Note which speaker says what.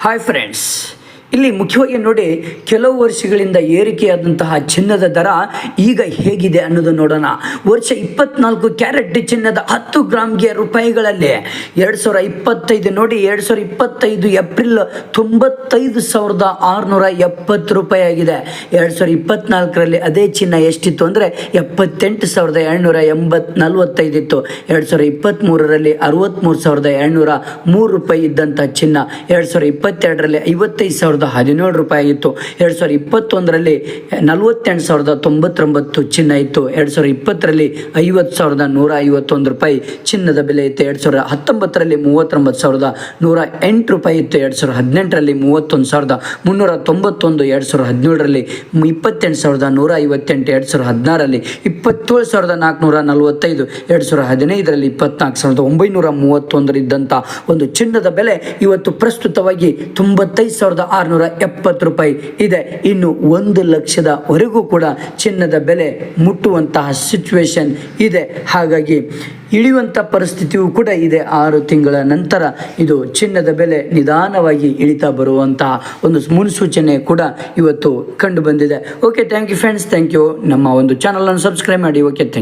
Speaker 1: Hi friends ಇಲ್ಲಿ ಮುಖ್ಯವಾಗಿ ನೋಡಿ ಕೆಲವು ವರ್ಷಗಳಿಂದ ಏರಿಕೆಯಾದಂತಹ ಚಿನ್ನದ ದರ ಈಗ ಹೇಗಿದೆ ಅನ್ನೋದು ನೋಡೋಣ. ವರ್ಷ ಇಪ್ಪತ್ನಾಲ್ಕು ಕ್ಯಾರೆಟ್ ಚಿನ್ನದ ಹತ್ತು ಗ್ರಾಮ್ಗೆ ರೂಪಾಯಿಗಳಲ್ಲಿ ಎರಡು ಸಾವಿರ ಇಪ್ಪತ್ತೈದು ನೋಡಿ ಎರಡು ಸಾವಿರ ಇಪ್ಪತ್ತೈದು ಏಪ್ರಿಲ್ ತೊಂಬತ್ತೈದು ಸಾವಿರದ ಆರುನೂರ ಎಪ್ಪತ್ತು ರೂಪಾಯಿ ಆಗಿದೆ. ಎರಡು ಸಾವಿರ ಇಪ್ಪತ್ನಾಲ್ಕರಲ್ಲಿ ಅದೇ ಚಿನ್ನ ಎಷ್ಟಿತ್ತು ಅಂದರೆ ಎಪ್ಪತ್ತೆಂಟು ಸಾವಿರದ ಏಳ್ನೂರ ಎಂಬತ್ ನಲ್ವತ್ತೈದಿತ್ತು ಎರಡು ಸಾವಿರ ಇಪ್ಪತ್ತ್ಮೂರರಲ್ಲಿ ಅರವತ್ತ್ಮೂರು ಸಾವಿರದ ಏಳ್ನೂರ ಮೂರು ರೂಪಾಯಿ ಇದ್ದಂಥ ಚಿನ್ನ. ಎರಡು ಸಾವಿರ ಇಪ್ಪತ್ತೆರಡರಲ್ಲಿ ಐವತ್ತೈದು ಸಾವಿರದ ಹದಿನೇಳು ರೂಪಾಯಿ ಆಗಿತ್ತು. ಎರಡು ಸಾವಿರದ ಇಪ್ಪತ್ತೊಂದರಲ್ಲಿ ನಲವತ್ತೆಂಟು ಸಾವಿರದ ತೊಂಬತ್ತೊಂಬತ್ತು ಚಿನ್ನ ಇತ್ತು. ಎರಡು ಸಾವಿರದ ಇಪ್ಪತ್ತರಲ್ಲಿ ಐವತ್ತು ಸಾವಿರದ ನೂರ ಐವತ್ತೊಂದು ರೂಪಾಯಿ ಚಿನ್ನದ ಬೆಲೆ ಇತ್ತು. ಎರಡು ಸಾವಿರದ ಹತ್ತೊಂಬತ್ತರಲ್ಲಿ ಮೂವತ್ತೊಂಬತ್ತು ಸಾವಿರದ ನೂರ ಎಂಟು ರೂಪಾಯಿ ಇತ್ತು. ಎರಡು ಸಾವಿರದ ಹದಿನೆಂಟರಲ್ಲಿ ಮೂವತ್ತೊಂದು ಸಾವಿರದ ಮುನ್ನೂರ ತೊಂಬತ್ತೊಂದು, ಎರಡು ಸಾವಿರದ ಹದಿನೇಳರಲ್ಲಿ ಇಪ್ಪತ್ತೆಂಟು ಸಾವಿರದ ನೂರ ಐವತ್ತೆಂಟು, ಎರಡು ಸಾವಿರದ ಹದಿನಾರರಲ್ಲಿ ಇಪ್ಪತ್ತೇಳು ಸಾವಿರದ ನಾಲ್ಕುನೂರ ನಲವತ್ತೈದು, ಎರಡು ಸಾವಿರದ ಹದಿನೈದರಲ್ಲಿ ಇಪ್ಪತ್ನಾಲ್ಕು ಸಾವಿರದ ಒಂಬೈನೂರ ಮೂವತ್ತೊಂದರಿದ್ದಂಥ ಒಂದು ಚಿನ್ನದ ಬೆಲೆ ಇವತ್ತು ಪ್ರಸ್ತುತವಾಗಿ ತೊಂಬತ್ತೈದು ಸಾವಿರದ ಆರುನೂರ ಎಪ್ಪತ್ತು ರೂಪಾಯಿ ಇದೆ. ಇನ್ನು ಒಂದು ಲಕ್ಷದವರೆಗೂ ಕೂಡ ಚಿನ್ನದ ಬೆಲೆ ಮುಟ್ಟುವಂತಹ ಸಿಚುವೇಶನ್ ಇದೆ. ಹಾಗಾಗಿ ಇಳಿಯುವಂಥ ಪರಿಸ್ಥಿತಿಯೂ ಕೂಡ ಇದೆ. ಆರು ತಿಂಗಳ ನಂತರ ಇದು ಚಿನ್ನದ ಬೆಲೆ ನಿಧಾನವಾಗಿ ಇಳಿತಾ ಬರುವಂತಹ ಒಂದು ಮುನ್ಸೂಚನೆ ಕೂಡ ಇವತ್ತು ಕಂಡು ಬಂದಿದೆ. Okay thank you friends thank you ನಮ್ಮ ಒಂದು ಚಾನಲನ್ನು ಸಬ್ಸ್ಕ್ರೈಬ್ ಮಾಡಿ. Okay thank